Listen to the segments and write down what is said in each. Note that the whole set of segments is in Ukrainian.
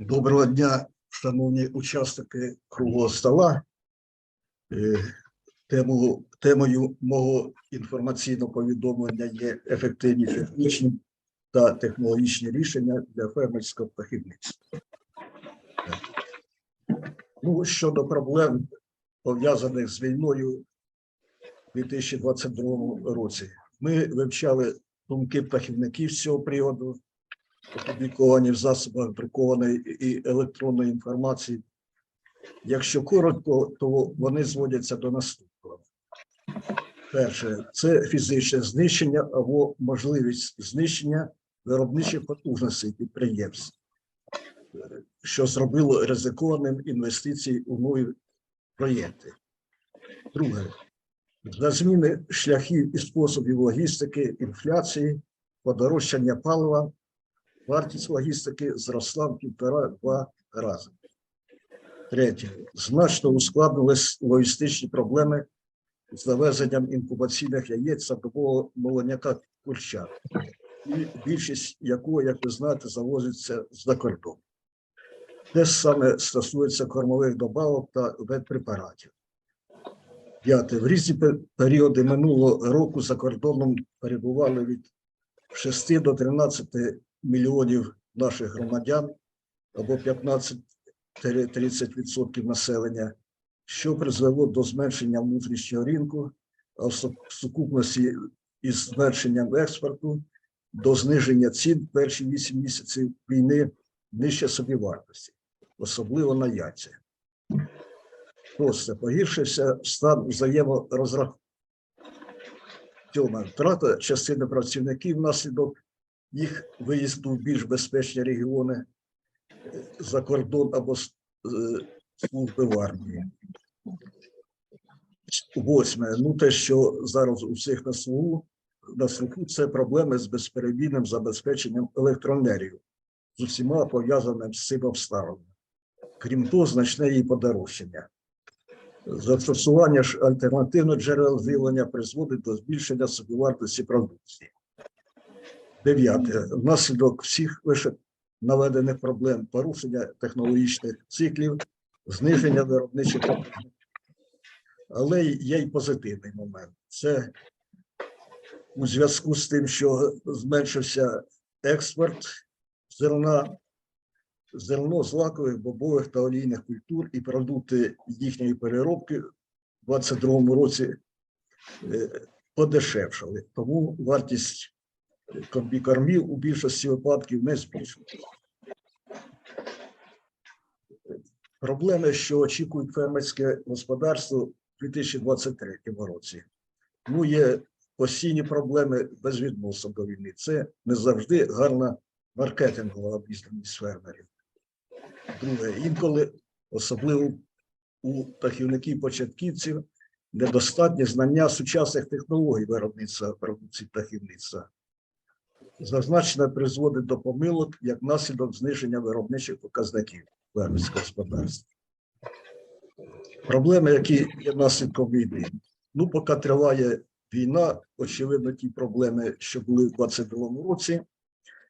Доброго дня, шановні учасники круглого стола. Е, Тему, темою мого інформаційного повідомлення є ефективні технічні та технологічні рішення для фермерського птахівництва. Ну, щодо проблем, пов'язаних з війною у 2022 році, ми вивчали думки птахівників з цього приводу, опубліковані в засобах друкованої і електронної інформації. Якщо коротко, то вони зводяться до наступного. Перше, це фізичне знищення або можливість знищення виробничих потужностей підприємств, що зробило ризикованим інвестиції у нові проєкти. Друге, за зміни шляхів і способів логістики, інфляції, подорожчання палива, вартість логістики зросла в півтора-два рази. Третє. Значно ускладнились логістичні проблеми з завезенням інкубаційних яєць садового молоняка курчат, і більшість якого, як ви знаєте, завозиться за кордон. Те саме стосується кормових добавок та ветпрепаратів. П'яте. В різні періоди минулого року за кордоном перебували від 6 до 13 мільйонів наших громадян або 15-30% населення, що призвело до зменшення внутрішнього ринку, а в сукупності із зменшенням експорту до зниження цін перші 8 місяців війни нижче собівартості, особливо на яйця. Просто погіршився стан взаєморозрахунку. Втрата частини працівників внаслідок їх виїзду в більш безпечні регіони е, за кордон або служби в армії. Восьме. Ну, те, що зараз у всіх на слуху, на слуху, це проблеми з безперебійним забезпеченням електроенергії з усіма пов'язаними з цим обставинами. Крім того, значне її подорожчання. Застосування ж альтернативних джерел живлення призводить до збільшення собівартості продукції. Дев'яте. Внаслідок всіх вище наведених проблем порушення технологічних циклів, зниження виробничих потужностей. Але є й позитивний момент. Це у зв'язку з тим, що зменшився експорт зерна, зерно з лакових, бобових та олійних культур і продукти їхньої переробки в 2022 році е, подешевшали. Тому вартість комбікормів у більшості випадків не збільшується. Проблеми, що очікують фермерське господарство у 2023 році. Ну, є постійні проблеми безвідносно до війни. Це не завжди гарна маркетингова обізнаність фермерів. Друге, інколи, особливо у птахівників-початківців, недостатні знання сучасних технологій виробництва продукції птахівництва. Зазначене призводить до помилок як наслідок зниження виробничих показників фермерського господарства. Проблеми, які є наслідком війни. Ну, поки триває війна, очевидно, ті проблеми, що були в 2022 році,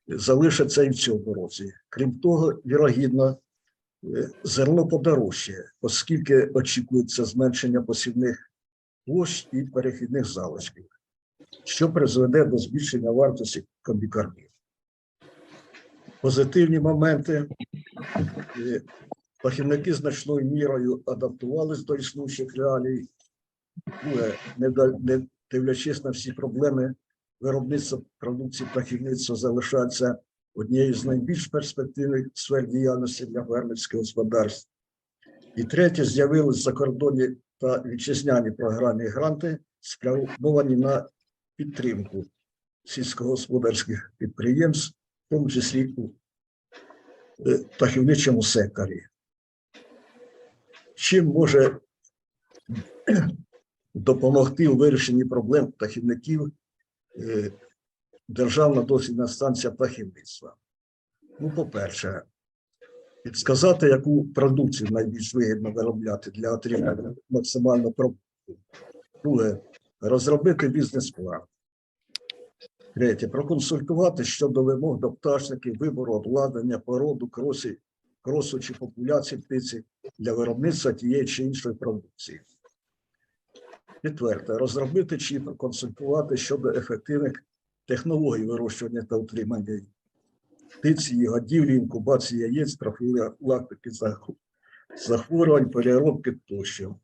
залишаться і в цьому році. Крім того, вірогідно, е, зерно подорожчає, оскільки очікується зменшення посівних площ і перехідних залишків, що призведе до збільшення вартості комбікормів. Позитивні моменти. Е, Фахівники значною мірою адаптувались до існуючих реалій, Друге, не не дивлячись на всі проблеми, виробництво продукції птахівництва залишається однією з найбільш перспективних сфер діяльності для фермерського господарства. І третє, з'явились закордонні та вітчизняні програмні гранти, спрямовані на підтримку сільськогосподарських підприємств, в тому числі у е, птахівничому секторі. Чим може допомогти у вирішенні проблем птахівників е, Державна дослідна станція птахівництва. Ну, по-перше, підсказати, яку продукцію найбільш вигідно виробляти для отримання максимального продукту. Друге, розробити бізнес-план. Третє, проконсультувати щодо вимог до пташників, вибору обладнання, породу, кросів кросу чи популяції птиці для виробництва тієї чи іншої продукції. Четверте, розробити чи консультувати щодо ефективних технологій вирощування та утримання птиці, її годівлі, інкубації яєць, профілактики захворювань, переробки тощо.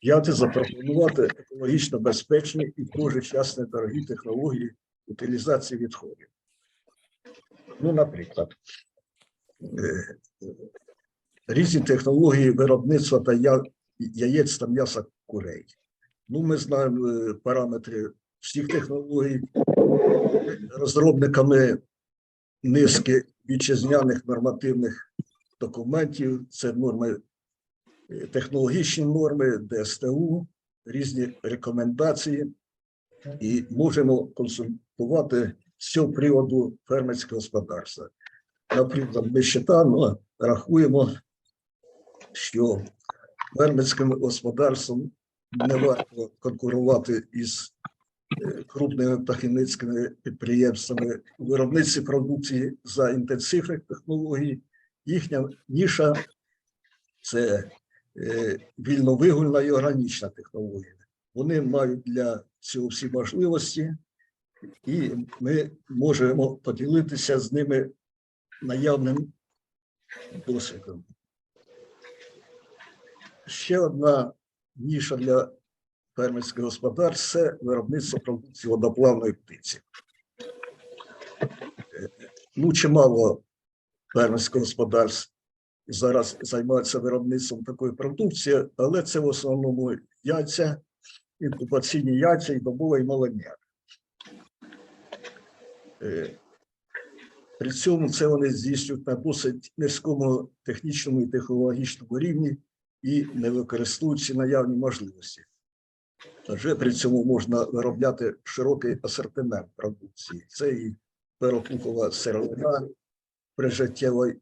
П'яте, запропонувати екологічно безпечні і в той недорогі технології утилізації відходів. Ну, наприклад, е, різні технології виробництва та яєць та м'яса курей. Ну, ми знаємо е, параметри всіх технологій, розробниками низки вітчизняних нормативних документів, це норми, е, технологічні норми, ДСТУ, різні рекомендації, і можемо консультувати з цього приводу фермерського господарства. Наприклад, ми считаємо, рахуємо, що фермерським господарством не варто конкурувати із е, крупними птахівницькими підприємствами у виробництві продукції за інтенсивних технологій. Їхня ніша це е, вільновигульна і органічна технологія. Вони мають для цього всі можливості, і ми можемо поділитися з ними наявним досвідом. Ще одна ніша для фермерських господарств це виробництво продукції водоплавної птиці. Е, Ну, чимало фермерських господарств зараз займаються виробництвом такої продукції, але це в основному яйця, інкубаційні яйця і добовий молодняк. Е, При цьому це вони здійснюють на досить низькому технічному і технологічному рівні і не використовуючи наявні можливості. Адже при цьому можна виробляти широкий асортимент продукції. Це і перепухова сировина, прижиттєвої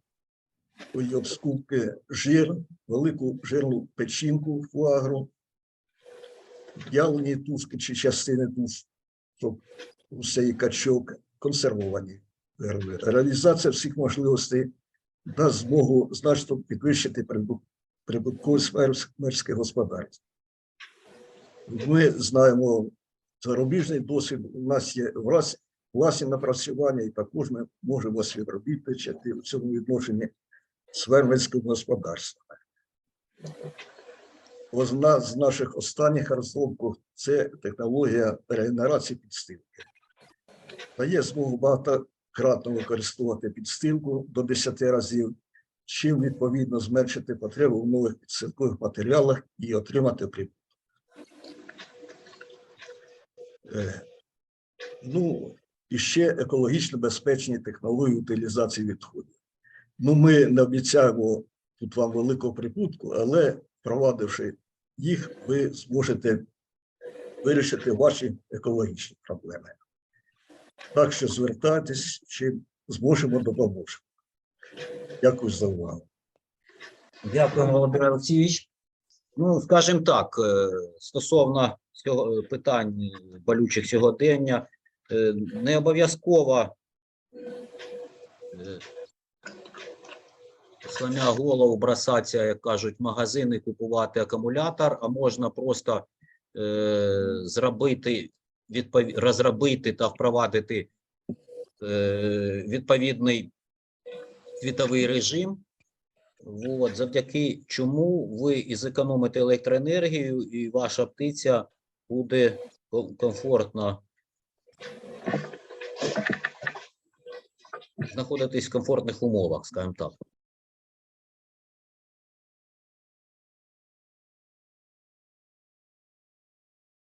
обскупки, жир, велику жирну печінку фуагру, в'ялені тушки чи частини туш, щоб і качок, консервовані. Реалізація всіх можливостей дасть змогу значно підвищити прибут- прибутковість фермерських господарств. Ми знаємо зарубіжний досвід, у нас є влас- власні напрацювання, і також ми можемо співробітничати в цьому відношенні з фермерськими господарствами. Одна з наших останніх розробок це технологія регенерації підстилки. Дає змогу багатократно використовувати підстилку до 10 разів, чим відповідно зменшити потребу в нових підстилкових матеріалах і отримати прибуток. Е, Ну, і ще екологічно безпечні технології утилізації відходів. Ну, ми не обіцяємо тут вам великого прибутку, але впровадивши їх, ви зможете вирішити ваші екологічні проблеми. Так що звертайтесь, чим зможемо допоможемо. Дякую за увагу. Дякую, Володимир Олексійович. Ну, скажімо так, е, стосовно цього питань е, болючих сьогодення, е, не обов'язково е, голову бросатися, як кажуть, в магазини купувати акумулятор, а можна просто е, зробити, відпов... розробити та впровадити е, відповідний світовий режим, От, завдяки чому ви і зекономите електроенергію, і ваша птиця буде комфортно знаходитись в комфортних умовах, скажімо так.